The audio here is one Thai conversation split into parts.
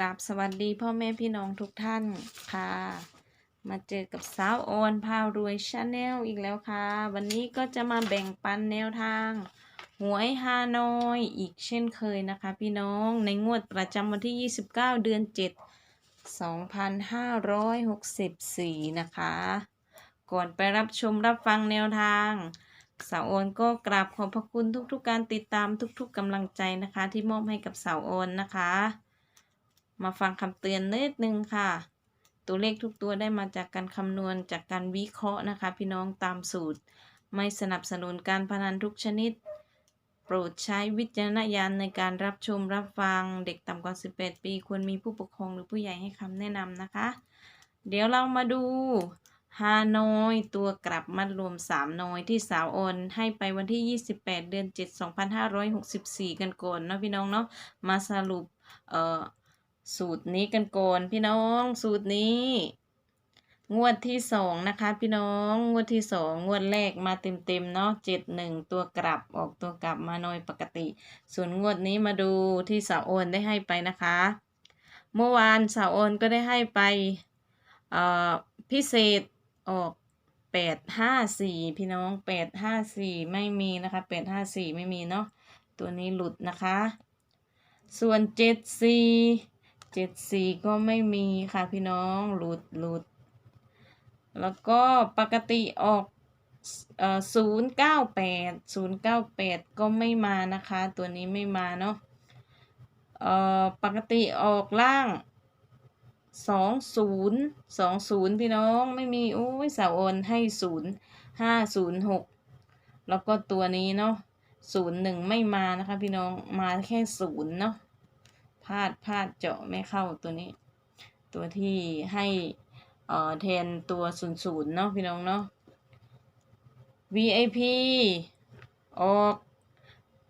ราบสวัสดีพ่อแม่พี่น้องทุกท่านค่ะ มาเจอกับสาวโอนพาวรวยชาแนลอีกแล้วค่ะ วันนี้ก็จะมาแบ่งปันแนวทางหวยฮานอยอีกเช่นเคยนะคะ พี่น้องในงวดประจำวันที่ 29 เดือน 7 2564 นะคะ ก่อนไปรับชมรับฟังแนวทางสาวโอนก็กราบขอบพระคุณทุกๆการติดตามทุกๆกำลังใจนะคะ ที่มอบให้กับสาวโอนนะคะ มาฟังคำเตือนนิดนึงค่ะ ตัวเลขทุกตัวได้มาจากการคำนวณจากการวิเคราะห์นะคะ พี่น้องตามสูตร ไม่สนับสนุนการพนันทุกชนิด โปรดใช้วิจารณญาณในการรับชมรับฟังเด็กต่ำกว่า 18 ปีควรมีผู้ปกครองหรือผู้ใหญ่ให้คำแนะนำนะคะ เดี๋ยวเรามาดูฮานอยตัวกลับมัดรวม 3นอยที่สาวโอนให้ไปวันที่ 28 เดือน 7 2564 กันก่อนเนาะพี่น้องเนาะมาสรุปเอ่อ สูตรนี้กันก่อนพี่น้องสูตรนี้ งวดที่สองนะคะ พี่น้องงวดที่สองงวดแรกมาเต็มๆเนาะเจ็ดหนึ่งตัวกลับออกตัวกลับมาหน่อยปกติ ส่วนงวดนี้มาดูที่สาวโอนได้ให้ไปนะคะ เมื่อวานสาวโอนก็ได้ให้ไปเอ่อพิเศษออกแปดห้าสี่พี่น้องแปดห้าสี่ไม่มีนะคะแปดห้าสี่ไม่มีเนาะตัวนี้หลุดนะคะ ส่วนเจ็ดสี่ เจ็ดสี่ก็ไม่มีค่ะพี่น้องหลุดหลุด แล้วก็ปกติออกเอ่อศูนย์เก้าแปดศูนย์เก้าแปดก็ไม่มานะคะ ตัวนี้ไม่มาเนาะเอ่อปกติออกล่างสองศูนย์สองศูนย์พี่น้องไม่มีโอ้ยสาวโอนให้ศูนย์ห้าศูนย์หกแล้วก็ตัวนี้เนาะศูนย์หนึ่งไม่มานะคะพี่น้องมาแค่ศูนย์เนาะาดพลาดเจาะไม่เข้าตัวนี้ ตัวที่ให้เอ่อแทนตัวศูนย์ศูนย์เนาะพี่น้องเนาะ VIP ออก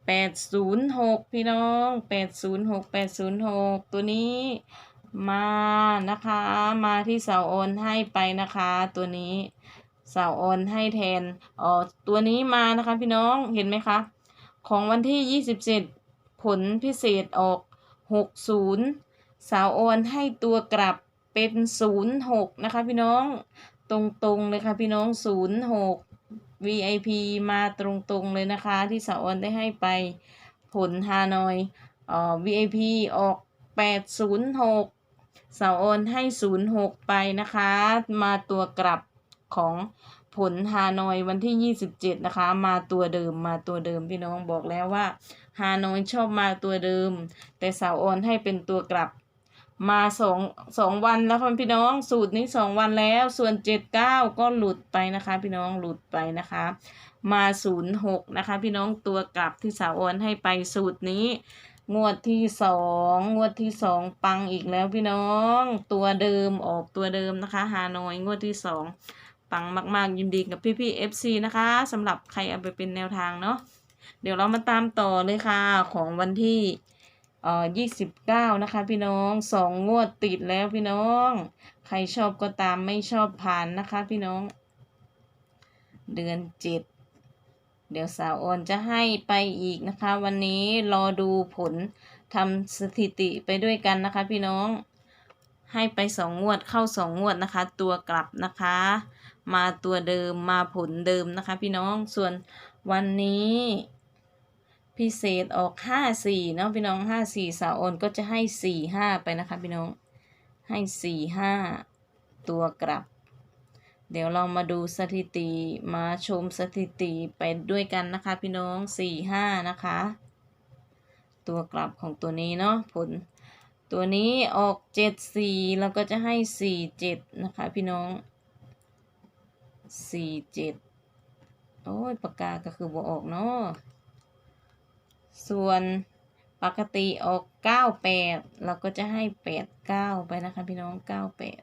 แปดศูนย์หกพี่น้องแปดศูนย์หกแปดศูนย์หกตัวนี้มานะคะ มาที่เสาโอนให้ไปนะคะ ตัวนี้เสาโอนให้แทนอ๋อตัวนี้มานะคะพี่น้องเห็นไหมคะ ของวันที่ยี่สิบเจ็ดผลพิเศษออก หกศูนย์สาวโอนให้ตัวกลับเป็นศูนย์หกนะคะพี่น้องตรงๆเลยค่ะพี่น้องศูนย์หก VIP มาตรงๆเลยนะคะ ที่สาวออนได้ให้ไปผลฮานอยเอ่อ VIP ออก 806 สาวออนให้ 06 ไปนะคะ มาตัวกลับของผลฮานอยวันที่ 27 นะคะ มาตัวเดิมมาตัวเดิมพี่น้องบอกแล้วว่า ฮานอยชอบมาตัวเดิม แต่สาวออนให้เป็นตัวกลับ มาสองสองวันแล้วค่ะพี่น้องสูตรนี้สองวันแล้ว ส่วนเจ็ดเก้าก็หลุดไปนะคะ พี่น้องหลุดไปนะคะ มาศูนย์หกนะคะ พี่น้องตัวกลับที่สาวโอนให้ไปสูตรนี้งวดที่สองงวดที่สองปังอีกแล้วพี่น้อง ตัวเดิมออกตัวเดิมนะคะฮานอยงวดที่สองปังมาก ๆ ยินดีกับพี่พี่เอฟซนะคะสำหรับใครเอาไปเป็นแนวทางเนาะ เดี๋ยวเรามาตามต่อเลยค่ะ ของวันที่เอ่อยี่สิบเก้านะคะ พี่น้องสองงวดติดแล้วพี่น้อง ใครชอบก็ตามไม่ชอบผ่านนะคะ พี่น้อง เดือนเจ็ดเดี๋ยวสาวโอนจะให้ไปอีกนะคะ วันนี้รอดูผลทำสถิติไปด้วยกันนะคะ พี่น้องให้ไปสองงวดเข้าสองงวดนะคะ ตัวกลับนะคะ มาตัวเดิมมาผลเดิมนะคะ พี่น้องส่วน วันนี้พิเศษออกห้าสี่เนาะพี่น้องห้าสี่สาวโอนก็จะให้สี่ห้าไปนะคะพี่น้องให้สี่ห้าตัวกลับ เดี๋ยวเรามาดูสถิติมาชมสถิติไปด้วยกันนะคะพี่น้องสี่ห้านะคะ ตัวกลับของตัวนี้เนาะผล ตัวนี้ออกเจ็ดสี่เราก็จะให้สี่เจ็ดนะคะพี่น้องสี่เจ็ด โอ้ยปากกาก็คือบ่ออกเนาะส่วนปกติออกเก้าแปดเราก็จะให้แปดเก้าไปนะคะพี่น้องเก้าแปด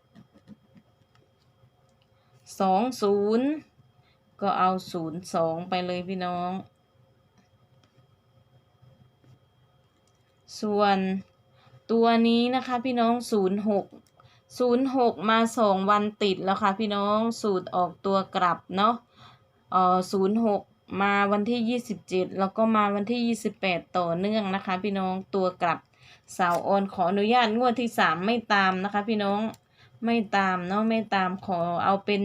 สองศูนย์ก็เอาศูนย์สองไปเลยพี่น้อง ส่วนตัวนี้นะคะพี่น้องศูนย์หกศูนย์หกมาสองวันติดแล้วค่ะพี่น้องสูตรออกตัวกลับเนาะ เอ่อศูนย์หกมาวันที่27แล้วก็มาวันที่28ต่อเนื่องนะคะ พี่น้องตัวกลับสาวออนขออนุญาตงวดที่สามไม่ตามนะคะ พี่น้องไม่ตามเนาะไม่ตามขอเอาเป็น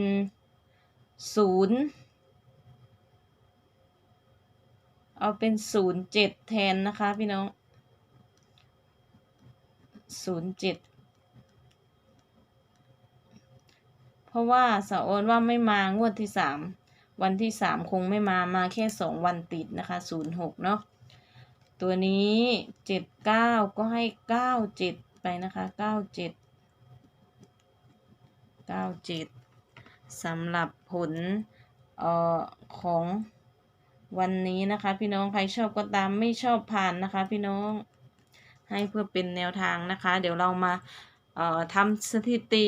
ศูนย์เอาเป็นศูนย์เจ็ดแทนนะคะพี่น้องศูนย์เจ็ดเพราะว่าสาวออนว่าไม่มางวดที่สาม วันที่สามคงไม่มามาแค่สองวันติดนะคะศูนย์หกเนาะตัวนี้เจ็ดเก้าก็ให้เก้าเจ็ดไปนะคะเก้าเจ็ดเก้าเจ็ดสำหรับผลเอ่อของวันนี้นะคะ พี่น้องใครชอบก็ตามไม่ชอบผ่านนะคะ พี่น้องให้เพื่อเป็นแนวทางนะคะ เดี๋ยวเรามาเอ่อทำสถิติ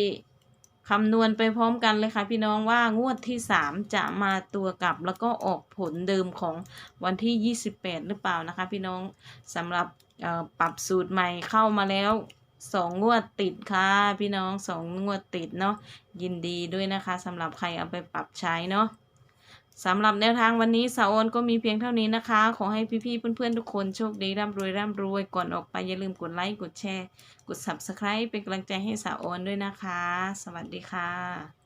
คำนวณไปพร้อมกันเลยค่ะพี่น้องว่างวดที่สามจะมาตัวกลับ แล้วก็ออกผลเดิมของวันที่ 28 หรือเปล่านะคะ พี่น้องสำหรับปรับสูตรใหม่เข้ามาแล้วสองงวดติดค่ะ พี่น้องสองงวดติดเนาะยินดีด้วยนะคะสำหรับใครเอาไปปรับใช้เนาะ สำหรับแนวทางวันนี้สาวโอนก็มีเพียงเท่านี้นะคะ ขอให้พี่ๆเพื่อนๆทุกคนโชคดีร่ำรวยร่ำรวยก่อนออกไปอย่าลืมกดไลค์กดแชร์ กด subscribe เป็นกำลังใจให้สาวโอนด้วยนะคะ สวัสดีค่ะ